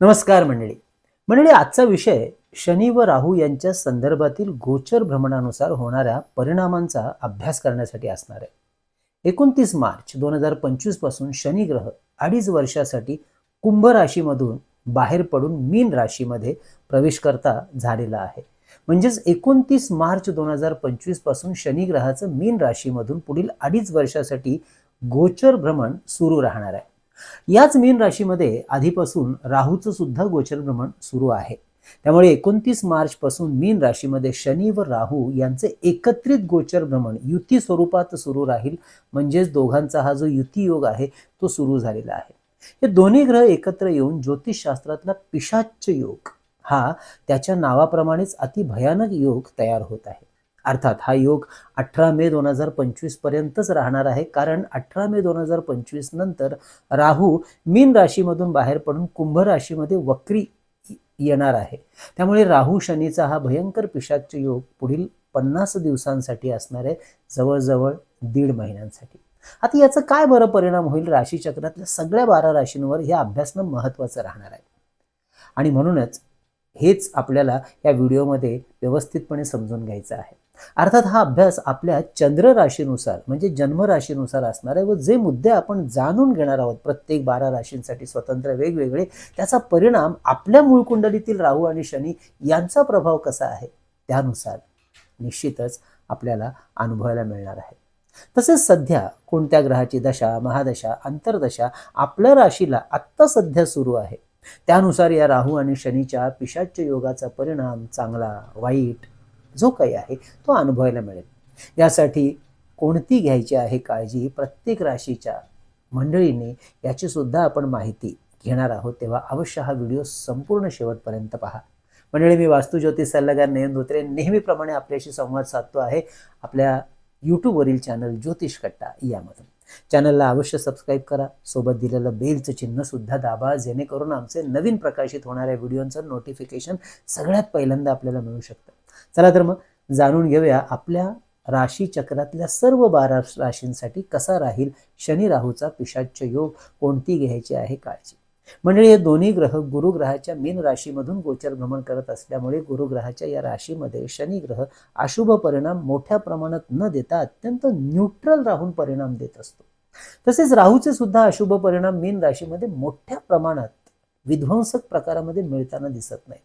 नमस्कार मंडळी. मंडळी आजचा विषय शनी व राहू यांच्या संदर्भातील गोचर भ्रमणानुसार होणाऱ्या परिणामांचा अभ्यास करण्यासाठी असणार आहे. एकोणतीस मार्च दोन हजार पंचवीसपासून शनी ग्रह अडीच वर्षासाठी कुंभ राशीमधून बाहेर पडून मीन राशीमध्ये प्रवेश करता झालेला आहे. म्हणजेच एकोणतीस मार्च दोन हजार पंचवीसपासून शनी ग्रहाचं मीन राशीमधून पुढील अडीच वर्षासाठी गोचर भ्रमण सुरू राहणार आहे. याच मीन राशीमध्ये आधीपासून राहूचं सुद्धा गोचर भ्रमण सुरू आहे. त्यामुळे एकोणतीस मार्च पासून मीन राशीमध्ये शनी व राहू यांचे एकत्रित गोचर भ्रमण युती स्वरूपात सुरू राहील. म्हणजेच दोघांचा हा जो युती योग आहे तो सुरू झालेला आहे. हे दोन्ही ग्रह एकत्र येऊन ज्योतिषशास्त्रातला पिशाच्च योग हा त्याच्या नावाप्रमाणेच अति भयानक योग तयार होत आहे. अर्थात हा योग अठरा मे दोन हजार पंचवीसपर्यंतच राहणार आहे. कारण अठरा मे दोन हजार पंचवीस नंतर राहू मीन राशीमधून बाहेर पडून कुंभ राशीमध्ये वक्री येणार आहे. त्यामुळे राहू शनीचा हा भयंकर पिशाच योग पुढील पन्नास दिवसांसाठी असणार आहे. जवळजवळ दीड महिन्यांसाठी. आता याचं काय बरं परिणाम होईल राशीचक्रातल्या सगळ्या बारा राशींवर हे अभ्यासनं महत्त्वाचं राहणार आहे. आणि म्हणूनच हेच आपल्याला या व्हिडिओमध्ये व्यवस्थितपणे समजून घ्यायचं आहे. अर्थात हा अभ्यास आपल्या चंद्र राशीनुसार म्हणजे जन्म राशीनुसार असणार आहे व जे मुद्दे आपण जाणून घेणार आहोत प्रत्येक बारा राशींसाठी स्वतंत्र वेगवेगळे त्याचा परिणाम आपल्या मूळ कुंडलीतील राहू आणि शनी यांचा प्रभाव कसा आहे त्यानुसार निश्चितच आपल्याला अनुभवायला मिळणार आहे. तसेच सध्या कोणत्या ग्रहाची दशा महादशा अंतरदशा आपल्या राशीला आत्ता सध्या सुरू आहे त्यानुसार या राहू आणि शनीच्या पिशाच्य योगाचा परिणाम चांगला वाईट जो काही आहे तो अनुभवायला मिळेल. यासाठी कोणती घ्यायची आहे काळजी प्रत्येक राशीच्या मंडळीने याची सुद्धा आपण माहिती घेणार आहोत. तेव्हा अवश्य हा व्हिडिओ संपूर्ण शेवटपर्यंत पहा. मंडळी मी वास्तू ज्योतिष सल्लागार नयन धोत्रे नेहमीप्रमाणे आपल्याशी संवाद साधतो आहे. आपल्या यूट्यूबवरील चॅनल ज्योतिष कट्टा यामधून. चॅनलला अवश्य सबस्क्राईब करा. सोबत दिलेलं बेलचं चिन्ह सुद्धा दाबा जेणेकरून आमचे नवीन प्रकाशित होणाऱ्या व्हिडिओचं नोटिफिकेशन सगळ्यात पहिल्यांदा आपल्याला मिळू शकतं. चला तर मग जाणून घेऊया आपल्या राशी चक्रातल्या सर्व बारा राशींसाठी कसा राहील शनी राहूचा पिशाच्य योग कोणती घ्यायची आहे काळजी. मंडळी हे दोन्ही ग्रह गुरुग्रहाच्या मीन राशीमधून गोचर भ्रमण करत असल्यामुळे गुरुग्रहाच्या या राशीमध्ये शनी ग्रह अशुभ परिणाम मोठ्या प्रमाणात न देता अत्यंत न्यूट्रल राहून परिणाम देत असतो. तसेच राहूचे सुद्धा अशुभ परिणाम मीन राशीमध्ये मोठ्या प्रमाणात विध्वंसक प्रकारामध्ये मिळताना दिसत नाही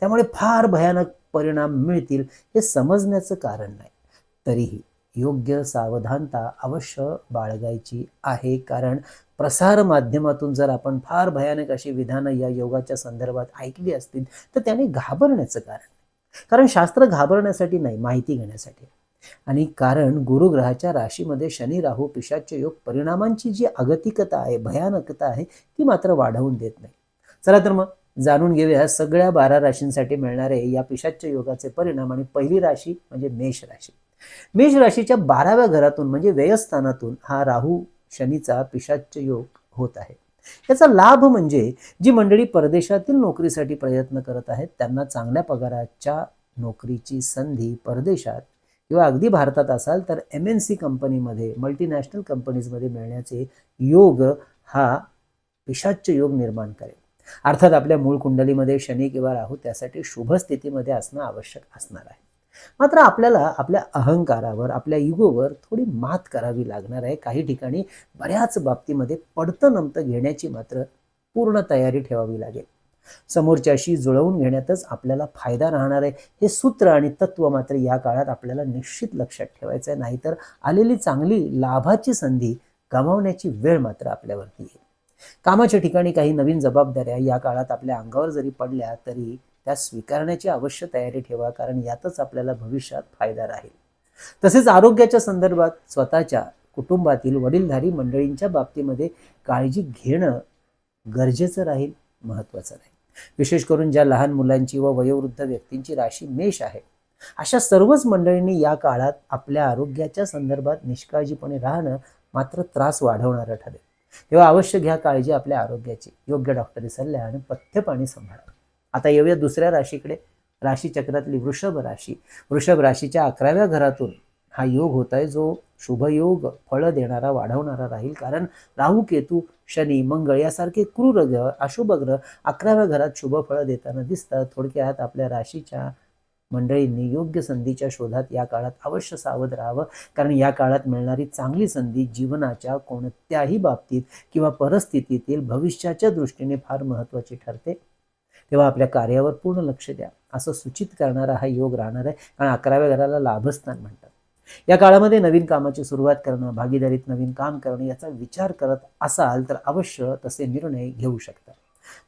त्यामुळे फार भयानक परिणाम मिळतील हे समजण्याचं कारण नाही. तरीही योग्य सावधानता अवश्य बाळगायची आहे. कारण प्रसार माध्यमातून जर आपण फार भयानक अशी विधानं या योगाच्या संदर्भात ऐकली असतील तर त्याने घाबरण्याचं कारण कारण शास्त्र घाबरण्यासाठी नाही माहिती घेण्यासाठी. आणि कारण गुरुग्रहाच्या राशीमध्ये शनी राहू पिशाच्य योग परिणामांची जी अगतिकता आहे भयानकता आहे ती मात्र वाढवून देत नाही. चला तर मग जाणून घेऊया सगळ्या बारा राशींसाठी मिळणारे या पिशाच्य योगाचे परिणाम आणि पहिली राशी म्हणजे मेष राशी. मेष राशीच्या बाराव्या घरातून म्हणजे व्ययस्थानातून हा राहू शनीचा पिशाच्य योग होत आहे. याचा लाभ म्हणजे जी मंडळी परदेशातील नोकरीसाठी प्रयत्न करत आहेत त्यांना चांगल्या पगाराच्या नोकरीची संधी परदेशात किंवा अगदी भारतात असाल तर एम एन सी कंपनीमध्ये मल्टीनॅशनल कंपनीजमध्ये मिळण्याचे योग हा पिशाच्य योग निर्माण करेल. अर्थात आपल्या मूळ कुंडलीमध्ये शनी किंवा राहू त्यासाठी शुभ स्थितीमध्ये असणं आवश्यक असणार आहे. मात्र आपल्याला आपल्या अहंकारावर आपल्या युगोवर थोडी मात करावी लागणार आहे. काही ठिकाणी बऱ्याच बाबतीमध्ये पडतं नमतं घेण्याची मात्र पूर्ण तयारी ठेवावी लागेल. समोरच्याशी जुळवून घेण्यातच आपल्याला फायदा राहणार आहे. हे सूत्र आणि तत्व मात्र या काळात आपल्याला निश्चित लक्षात ठेवायचं आहे नाहीतर आलेली चांगली लाभाची संधी गमावण्याची वेळ मात्र आपल्यावरती येईल. कामाच्या ठिकाणी काही नवीन जबाबदाऱ्या या काळात आपल्या अंगावर जरी पडल्या तरी त्या स्वीकारण्याची अवश्य तयारी ठेवा कारण यातच आपल्याला भविष्यात फायदा राहील. तसेच आरोग्याच्या संदर्भात स्वतःच्या कुटुंबातील वडीलधारी मंडळींच्या बाबतीमध्ये काळजी घेणं गरजेचं राहील महत्त्वाचं राहील. विशेष करून ज्या लहान मुलांची व वयोवृद्ध व्यक्तींची राशी मेष आहे अशा सर्वच मंडळींनी या काळात आपल्या आरोग्याच्या संदर्भात निष्काळजीपणे राहणं मात्र त्रास वाढवणारं ठरेल. तेव्हा अवश्य घ्या काळजी आपल्या आरोग्याची. योग्य डॉक्टरी सल्ल्या आणि पथ्यपाणी सांभाळा. आता येऊया दुसऱ्या राशीकडे. राशीचक्रातली वृषभ राशी. वृषभ राशीच्या अकराव्या घरातून हा योग होत आहे जो शुभयोग फळ देणारा वाढवणारा राहील. कारण राहू केतू शनी मंगळ यासारखे क्रूर ग्रह अशुभ ग्रह अकराव्या घरात शुभ फळ देताना दिसतात. थोडक्यात आपल्या राशीच्या मंडळींनी योग्य संधीच्या शोधात या काळात अवश्य सावध राहावं. कारण या काळात मिळणारी चांगली संधी जीवनाच्या कोणत्याही बाबतीत किंवा परिस्थितीतील भविष्याच्या दृष्टीने फार महत्त्वाची ठरते. तेव्हा आपल्या कार्यावर पूर्ण लक्ष द्या. असं सूचित करणारा हा योग राहणार आहे. कारण अकराव्या घराला लाभस्थान म्हणतात. या काळामध्ये नवीन कामाची सुरुवात करणं भागीदारीत नवीन काम करणं याचा विचार करत असाल तर अवश्य तसे निर्णय घेऊ शकता.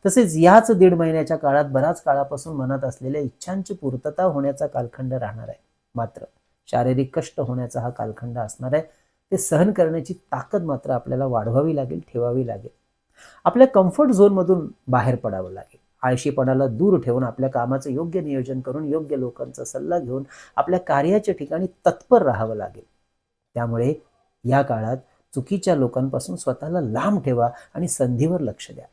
तसेच याच दीड महिन्याच्या काळात बराच काळापासून मनात असलेल्या इच्छांची पूर्तता होण्याचा कालखंड राहणार आहे. मात्र शारीरिक कष्ट होण्याचा हा कालखंड असणार आहे. ते सहन करण्याची ताकद मात्र आपल्याला वाढवावी लागेल ठेवावी लागेल. आपल्या कम्फर्ट झोनमधून बाहेर पडावं लागेल. आळशीपणाला दूर ठेवून आपल्या कामाचं योग्य नियोजन करून योग्य लोकांचा सल्ला घेऊन आपल्या कार्याच्या ठिकाणी तत्पर राहावं लागेल. त्यामुळे या काळात चुकीच्या लोकांपासून स्वतःला लांब ठेवा आणि संधीवर लक्ष द्या.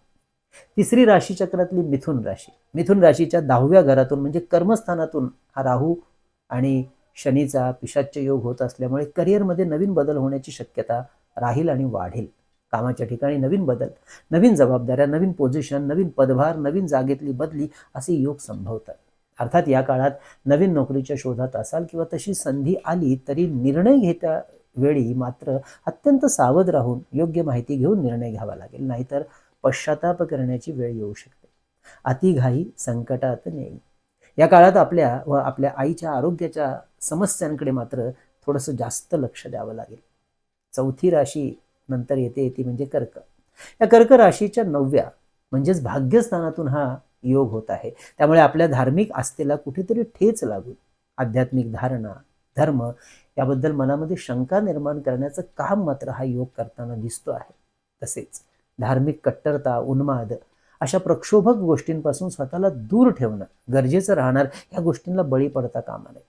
तिसरी राशीचक्रातली मिथुन राशी. मिथुन राशीच्या दहाव्या घरातून म्हणजे कर्मस्थानातून हा राहू आणि शनीचा पिशाच्य योग होत असल्यामुळे करिअरमध्ये नवीन बदल होण्याची शक्यता राहील आणि वाढेल. कामाच्या ठिकाणी नवीन बदल नवीन जबाबदाऱ्या नवीन पोझिशन नवीन पदभार नवीन जागेतली बदली असे योग संभवतात. अर्थात या काळात नवीन नोकरीच्या शोधात असाल किंवा तशी संधी आली तरी निर्णय घेता वेळी मात्र अत्यंत सावध राहून योग्य माहिती घेऊन निर्णय घ्यावा लागेल. नाहीतर पश्चाताप करण्याची वेळ येऊ शकते. अतिघाई संकटात नेई. या काळात आपल्या व आपल्या आईच्या आरोग्याच्या समस्यांकडे मात्र थोडंसं जास्त लक्ष द्यावं लागेल. चौथी राशी नंतर येते येते म्हणजे कर्क. या कर्क राशीच्या नवव्या म्हणजेच भाग्यस्थानातून हा योग होत आहे. त्यामुळे आपल्या धार्मिक आस्थेला कुठेतरी ठेच लागून आध्यात्मिक धारणा धर्म याबद्दल मनामध्ये शंका निर्माण करण्याचं काम मात्र हा योग करताना दिसतो आहे. तसेच धार्मिक कट्टरता उन्माद अशा प्रक्षोभक गोष्टींपासून स्वतःला दूर ठेवणं गरजेचं राहणार या गोष्टींना बळी पडता कामा नये.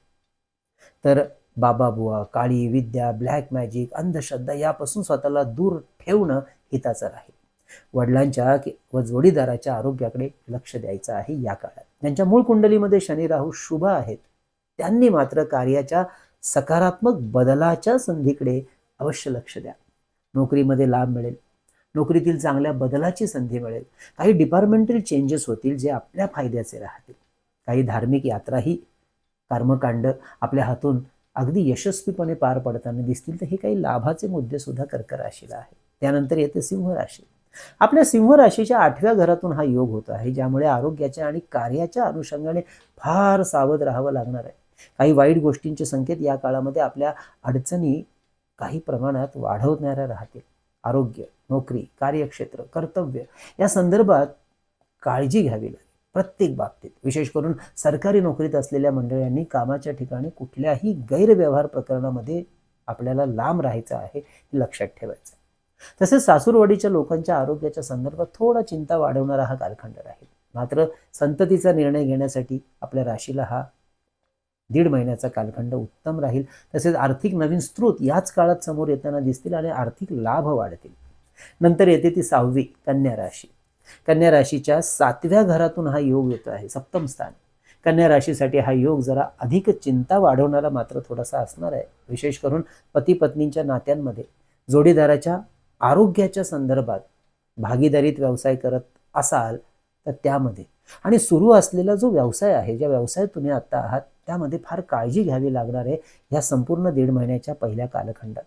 तर बाबा बुवा काळी विद्या ब्लॅक मॅजिक अंधश्रद्धा यापासून स्वतःला दूर ठेवणं हिताचं राहील. वडिलांच्या व जोडीदाराच्या आरोग्याकडे लक्ष द्यायचं आहे या काळात. ज्यांच्या मूळ कुंडलीमध्ये शनी राहू शुभ आहेत त्यांनी मात्र कार्याच्या सकारात्मक बदलाच्या संधीकडे अवश्य लक्ष द्या. नोकरीमध्ये लाभ मिळेल नोकरीतील चांगल्या बदलाची संधी मिळेल. काही डिपार्टमेंटल चेंजेस होतील जे आपल्या फायद्याचे राहतील. काही धार्मिक यात्राही कर्मकांड आपल्या हातून अगदी यशस्वीपणे पार पडताना दिसतील तर हे काही लाभाचे मुद्दे सुद्धा कर्क राशीला आहे त्यानंतर येते सिंह राशी आपल्या सिंह राशीच्या आठव्या घरातून हा योग होतो आहे ज्यामुळे आरोग्याच्या आणि कार्याच्या अनुषंगाने फार सावध राहावं लागणार आहे. काही वाईट गोष्टींचे संकेत या काळामध्ये आपल्या अडचणी काही प्रमाणात वाढवणाऱ्या राहतील. आरोग्य नोकरी कार्यक्षेत्र कर्तव्य या संदर्भात काळजी घ्यावी लागेल प्रत्येक बाबतीत. विशेष करून सरकारी नोकरीत असलेल्या मंडळांनी कामाच्या ठिकाणी कुठल्याही गैरव्यवहार प्रकरणामध्ये आपल्याला लांब राहायचं आहे हे लक्षात ठेवायचं तसेच सासूरवाडीच्या लोकांच्या आरोग्याच्या संदर्भात थोडा चिंता वाढवणारा हा कालखंड राहील. मात्र संततीचा निर्णय घेण्यासाठी आपल्या राशीला हा दीड महिन्याचा कालखंड उत्तम राहील. तसेच आर्थिक नवीन स्रोत याच काळात समोर येताना दिसतील आणि आर्थिक लाभ वाढतील. नंतर येते ती सहावी कन्या राशी. कन्या राशीच्या सातव्या घरातून हा योग येतो आहे सप्तम स्थान. कन्या राशीसाठी हा योग जरा अधिक चिंता वाढवणारा मात्र थोडासा असणार आहे. विशेष करून पती पत्नींच्या नात्यांमध्ये जोडीदाराच्या आरोग्याच्या संदर्भात भागीदारीत व्यवसाय करत असाल तर त्यामध्ये आणि सुरू असलेला जो व्यवसाय आहे ज्या व्यवसायात तुम्ही आता आहात त्यामध्ये फार काळजी घ्यावी लागणार आहे ह्या संपूर्ण दीड महिन्याच्या पहिल्या कालखंडात.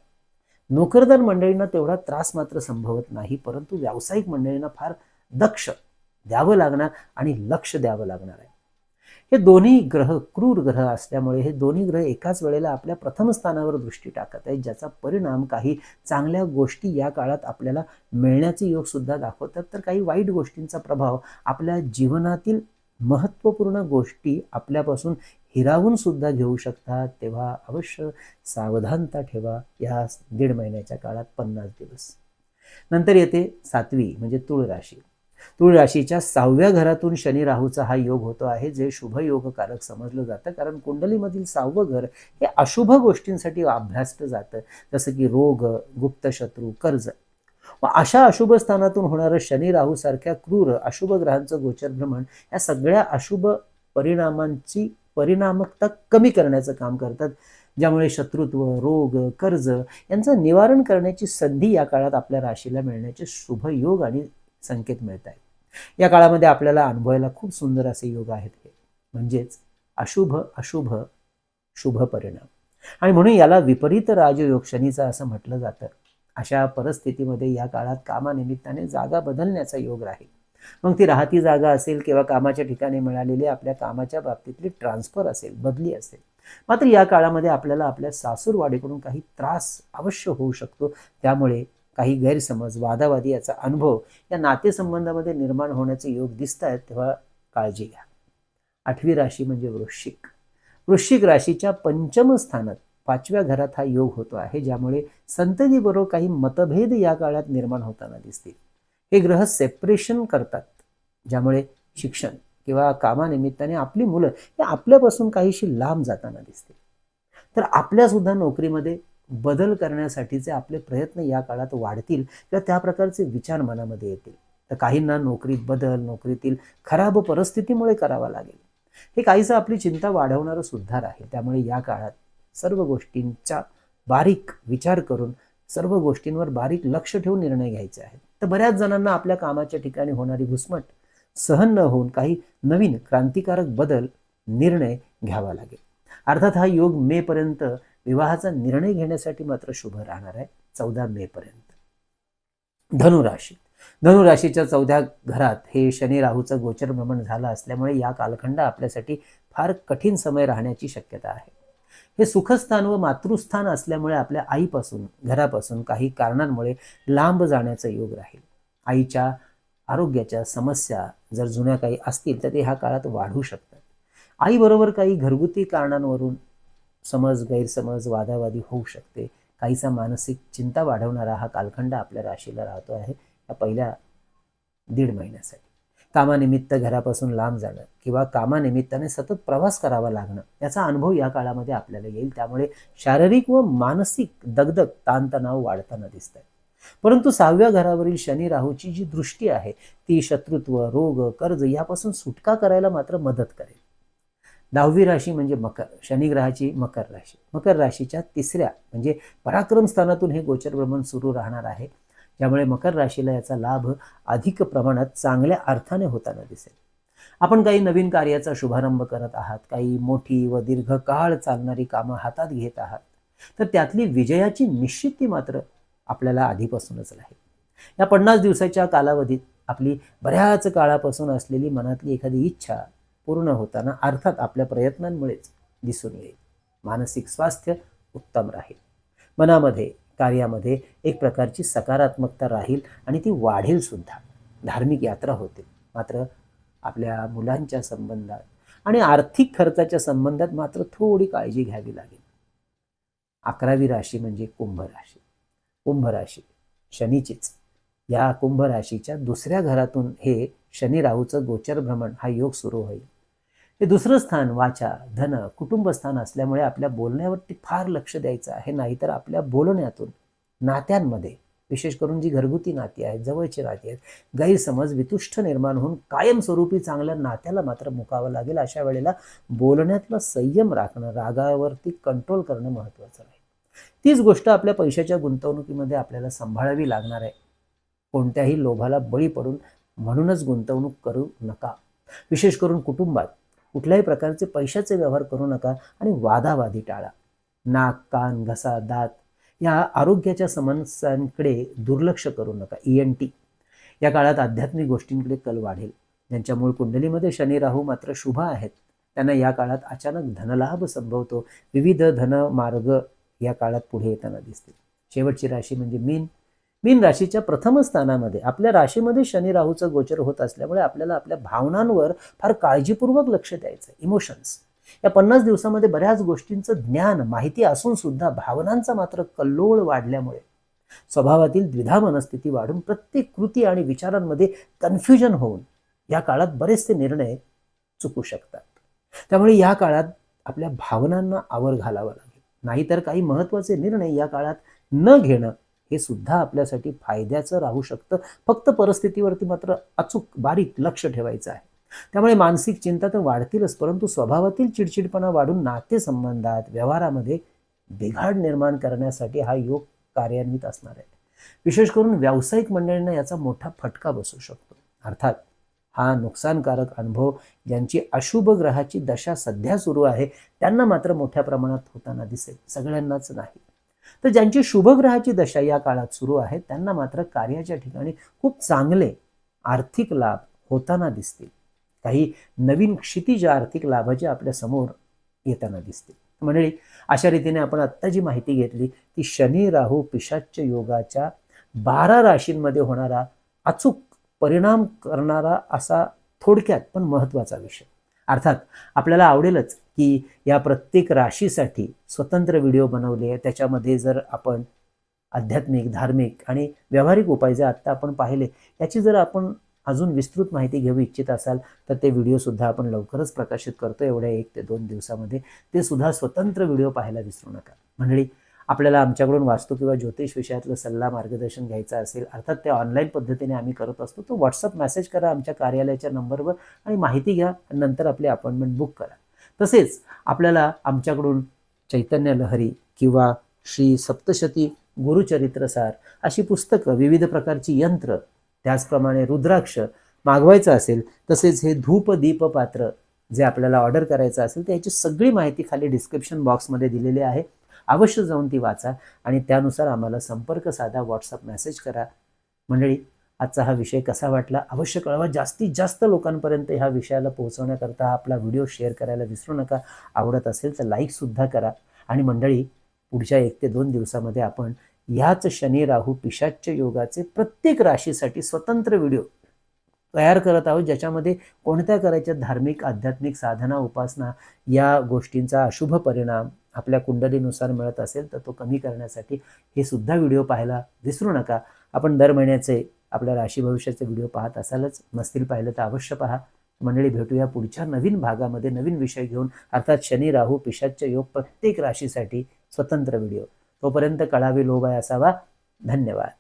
नोकरदार मंडळींना तेवढा त्रास मात्र संभवत नाही परंतु व्यावसायिक मंडळींना फार दक्ष द्यावं लागणार आणि लक्ष द्यावं लागणार आहे. हे दोन्ही ग्रह क्रूर ग्रह असल्यामुळे हे दोन्ही ग्रह एकाच वेळेला आपल्या प्रथम स्थानावर दृष्टी टाकत आहेत ज्याचा परिणाम काही चांगल्या गोष्टी या काळात आपल्याला मिळण्याचे योग सुद्धा दाखवतात. तर काही वाईट गोष्टींचा प्रभाव आपल्या जीवनातील महत्त्वपूर्ण गोष्टी आपल्यापासून हिरावून सुद्धा घेऊ शकतात तेव्हा अवश्य सावधानता ठेवा. या दीड महिन्याच्या काळात पन्नास दिवस. नंतर येते सातवी म्हणजे तुळ राशी. तुळ राशीच्या सहाव्या घरातून शनी राहूचा हा योग होतो आहे जे शुभ योगकारक समजलं जातं. कारण कुंडलीमधील सहावं घर हे अशुभ गोष्टींसाठी अभ्यासलं जातं. जसं की रोग गुप्त शत्रू कर्ज. व अशा अशुभ स्थानातून होणारं शनी राहू सारख्या क्रूर अशुभ ग्रहांचं गोचर भ्रमण या सगळ्या अशुभ परिणामांची परिणामकता कमी करण्याचं काम करतात. ज्यामुळे शत्रुत्व रोग कर्ज यांचं निवारण करण्याची संधी या काळात आपल्या राशीला मिळण्याचे शुभ योग आणि संकेत मिळत आहेत या काळामध्ये आपल्याला अनुभवायला खूप सुंदर असे योग आहेत हे. म्हणजेच अशुभ अशुभ शुभ परिणाम. आणि म्हणून याला विपरीत राजयोग शनीचा असं म्हटलं जातं. अशा परिस्थितीमध्ये या काळात कामानिमित्ताने जागा बदलण्याचा योग राहील मग ती राहती जागा असेल किंवा कामाच्या ठिकाणी मिळालेली आपल्या कामाच्या बाबतीतली ट्रान्सफर असेल बदली असेल. मात्र या काळामध्ये आपल्याला आपल्या सासूरवाडीकडून काही त्रास अवश्य होऊ शकतो. त्यामुळे काही गैरसमज वादावादी याचा अनुभव या नातेसंबंधामध्ये निर्माण होण्याचे योग दिसत आहेत तेव्हा काळजी घ्या. आठवी राशी म्हणजे वृश्चिक. वृश्चिक राशीच्या पंचम स्थानात पाचव्या घरात हा योग होतो आहे ज्यामुळे संततीबरोबर काही मतभेद या काळात निर्माण होताना दिसतील. हे ग्रह सेपरेशन करतात. ज्यामुळे शिक्षण किंवा कामानिमित्ताने आपली मुलं हे आपल्यापासून काहीशी लांब जाताना दिसतील. तर आपल्या सुद्धा नोकरीमध्ये बदल करण्यासाठीचे आपले प्रयत्न या काळात वाढतील किंवा त्या प्रकारचे विचार मनामध्ये येतील. तर काहींना नोकरीत बदल नोकरीतील खराब परिस्थितीमुळे करावा लागेल. हे काहीसं आपली चिंता वाढवणारं सुद्धा राहील. त्यामुळे या काळात सर्व गोष्टींचा बारीक विचार करून सर्व गोष्टींवर बारीक लक्ष ठेवून निर्णय घ्यायचे आहेत. तर बऱ्याच जणांना आपल्या कामाच्या ठिकाणी होणारी घुसमट सहन न होऊन काही नवीन क्रांतिकारक बदल निर्णय घ्यावा लागेल. अर्थात हा योग मे पर्यंत विवाहाचा निर्णय घेण्यासाठी मात्र शुभ राहणार आहे चौदा मे पर्यंत. धनुराशी. धनुराशीच्या चौथ्या घरात हे शनी राहूचं गोचर भ्रमण झालं असल्यामुळे या कालखंड आपल्यासाठी फार कठीण समय राहण्याची शक्यता आहे. हे सुखस्थान व मातृस्थान असल्यामुळे आपल्या आईपासून घरापासून काही कारणांमुळे लांब जाण्याचा योग राहील. आईच्या आरोग्याच्या समस्या जर जुन्या काही असतील तर ते ह्या काळात वाढू शकतात. आईबरोबर काही घरगुती कारणांवरून समज गैरसमज वादावादी होऊ शकते. काहीचा मानसिक चिंता वाढवणारा हा कालखंड आपल्या राशीला राहतो आहे या पहिल्या दीड महिन्यासाठी. कामानिमित्त घरापासून लांब जाणं किंवा कामानिमित्ताने सतत प्रवास करावा लागणं याचा अनुभव या काळामध्ये आपल्याला येईल. त्यामुळे शारीरिक व मानसिक दगदग ताणतणाव वाढताना दिसत आहे परंतु सहाव्या घरावरील शनी राहूची जी दृष्टी आहे ती शत्रुत्व रोग कर्ज यापासून सुटका करायला मात्र मदत करेल. दहावी राशी म्हणजे मकर शनिग्रहाची मकर राशी. मकर राशीच्या तिसऱ्या म्हणजे पराक्रम स्थानातून हे गोचर भ्रमण सुरू राहणार आहे. त्यामुळे मकर राशीला याचा लाभ अधिक प्रमाणात चांगल्या अर्थाने होताना दिसेल. आपण काही नवीन कार्याचा शुभारंभ करत आहात काही मोठी व दीर्घकाळ चालणारी कामं हातात घेत आहात तर त्यातली विजयाची निश्चिती मात्र आपल्याला आधीपासूनच राहील या पन्नास दिवसाच्या कालावधीत आपली बऱ्याच काळापासून असलेली मनातली एखादी इच्छा पूर्ण होताना अर्थात आपल्या प्रयत्नांमुळेच दिसून येईल. मानसिक स्वास्थ्य उत्तम राहील. मनामध्ये कार्यामध्ये एक प्रकारची सकारात्मकता राहील आणि ती वाढेल सुद्धा. धार्मिक यात्रा होते. मात्र आपल्या मुलांच्या संबंधात आणि आर्थिक खर्चाच्या संबंधात मात्र थोडी काळजी घ्यावी लागेल. अकरावी राशी म्हणजे कुंभ राशी. कुंभ राशी शनीचीच. या कुंभ राशीच्या दुसऱ्या घरातून हे शनी राहूचं गोचर भ्रमण हा योग सुरू होईल. हे दुसरं स्थान वाचा धन कुटुंबस्थान असल्यामुळे आपल्या बोलण्यावरती फार लक्ष द्यायचं आहे. नाहीतर आपल्या बोलण्यातून नात्यांमध्ये विशेष करून जी घरगुती नाती आहेत जवळची नाती आहेत गैरसमज वितुष्ट निर्माण होऊन कायमस्वरूपी चांगल्या नात्याला मात्र मुकावं लागेल अशा वेळेला बोलण्यातला संयम राखणं रागावरती कंट्रोल करणं महत्त्वाचं आहे. तीच गोष्ट आपल्या पैशाच्या गुंतवणुकीमध्ये आपल्याला सांभाळावी लागणार आहे. कोणत्याही लोभाला बळी पडून म्हणूनच गुंतवणूक करू नका. विशेष करून कुटुंबात कुठल्याही प्रकारचे पैशाचे व्यवहार करू नका आणि वादावादी टाळा. नाक कान घसा दात या आरोग्याच्या समस्यांकडे दुर्लक्ष करू नका. ई एन टी या काळात आध्यात्मिक गोष्टींकडे कल वाढेल. ज्यांच्यामुळे कुंडलीमध्ये शनी राहू मात्र शुभ आहेत. त्यांना या काळात अचानक धनलाभ संभवतो. विविध धन मार्ग या काळात पुढे येताना दिसतील. शेवटची राशी म्हणजे मीन. मीन राशीच्या प्रथम स्थानामध्ये आपल्या राशीमध्ये शनी राहूचं गोचर होत असल्यामुळे आपल्याला आपल्या भावनांवर फार काळजीपूर्वक लक्ष द्यायचं इमोशन्स या पन्नास दिवसामध्ये बऱ्याच गोष्टींचं ज्ञान माहिती असून सुद्धा भावनांचा मात्र कल्लोळ वाढल्यामुळे स्वभावातील द्विधा मनस्थिती वाढून प्रत्येक कृती आणि विचारांमध्ये कन्फ्युजन होऊन या काळात बरेचसे निर्णय चुकू शकतात. त्यामुळे या काळात आपल्या भावनांना आवर घालावा लागेल. नाहीतर काही महत्त्वाचे निर्णय या काळात न घेणं हे सुद्धा आपल्यासाठी फायद्याचं राहू शकतं. फक्त परिस्थितीवरती मात्र अचूक बारीक लक्ष ठेवायचं आहे. त्यामुळे मानसिक चिंता तर वाढतीलच परंतु स्वभावातील चिडचिडपणा वाढून नातेसंबंधात व्यवहारामध्ये बिघाड निर्माण करण्यासाठी हा योग कार्यान्वित असणार आहे. विशेष करून व्यावसायिक मंडळींना याचा मोठा फटका बसू शकतो. अर्थात हा नुकसानकारक अनुभव ज्यांची अशुभ ग्रहाची दशा सध्या सुरू आहे त्यांना मात्र मोठ्या प्रमाणात होताना दिसेल. सगळ्यांनाच नाही. तर ज्यांची शुभग्रहाची दशा या काळात सुरू आहे त्यांना मात्र कार्याच्या ठिकाणी खूप चांगले आर्थिक लाभ होताना दिसतील. काही नवीन क्षितिज आर्थिक लाभाचे आपल्यासमोर येताना दिसतील. मंडळी अशा रीतीने आपण आत्ता जी माहिती घेतली ती शनी राहू पिशाच्य योगाच्या बारा राशींमध्ये होणारा अचूक परिणाम करणारा असा थोडक्यात पण महत्त्वाचा विषय. अर्थात आपल्याला आवडेलच की या प्रत्येक राशीसाठी स्वतंत्र व्हिडिओ बनवले त्याच्यामध्ये जर आपण आध्यात्मिक धार्मिक आणि व्यावहारिक उपाय जे आत्ता आपण पाहिले याची जर आपण अजून विस्तृत माहिती घेऊ इच्छित असाल तर ते व्हिडिओसुद्धा आपण लवकरच प्रकाशित करतो. एवढ्या एक ते दोन दिवसामध्ये ते सुद्धा स्वतंत्र व्हिडिओ पाहायला विसरू नका. मंडळी आपल्याला आमच्याकडून वास्तू किंवा ज्योतिष विषयातलं सल्ला मार्गदर्शन घ्यायचं असेल अर्थात ते ऑनलाईन पद्धतीने आम्ही करत असतो तो व्हॉट्सअप मेसेज करा आमच्या कार्यालयाच्या नंबरवर आणि माहिती घ्या आणि नंतर आपली अपॉइंटमेंट बुक करा. तसेच आपल्याला आमच्याकडून चैतन्य लहरी किंवा श्री सप्तशती गुरुचरित्रसार अशी पुस्तकं विविध प्रकारची यंत्र त्याचप्रमाणे रुद्राक्ष मागवायचं असेल तसेच हे धूप दीप पात्र जे आपल्याला ऑर्डर करायचं असेल तर याची सगळी माहिती खाली डिस्क्रिप्शन बॉक्समध्ये दिलेली आहे. अवश्य जाऊन ती वाचा आणि त्यानुसार आम्हाला संपर्क साधा व्हॉट्सअप मेसेज करा. मंडळी आजचा हा विषय कसा वाटला? अवश्य कळवा. जास्तीत जास्त लोकांपर्यंत ह्या विषयाला पोहोचवण्याकरता हा आपला व्हिडिओ शेअर करायला विसरू नका. आवडत असेल तर लाईकसुद्धा करा. आणि मंडळी पुढच्या एक ते दोन दिवसामध्ये आपण ह्याच शनी राहू पिशाच्य योगाचे प्रत्येक राशीसाठी स्वतंत्र व्हिडिओ तयार करत आहोत ज्याच्यामध्ये कोणत्या करायच्या धार्मिक आध्यात्मिक साधना उपासना या गोष्टींचा अशुभ परिणाम आपल्या कुंडलीनुसार मिळत असेल तर तो कमी करण्यासाठी हे सुद्धा व्हिडिओ पाहायला विसरू नका. आपण दर महिन्याचे आपल्या राशी भविष्याचे व्हिडिओ पाहत असालच. नसतील पाहिलं तर अवश्य पहा. मंडळी भेटूया पुढच्या नवीन भागामध्ये नवीन विषय घेऊन. अर्थात शनी राहू पिशाच्य योग प्रत्येक राशीसाठी स्वतंत्र व्हिडिओ. तोपर्यंत कळावी आहे असावा धन्यवाद.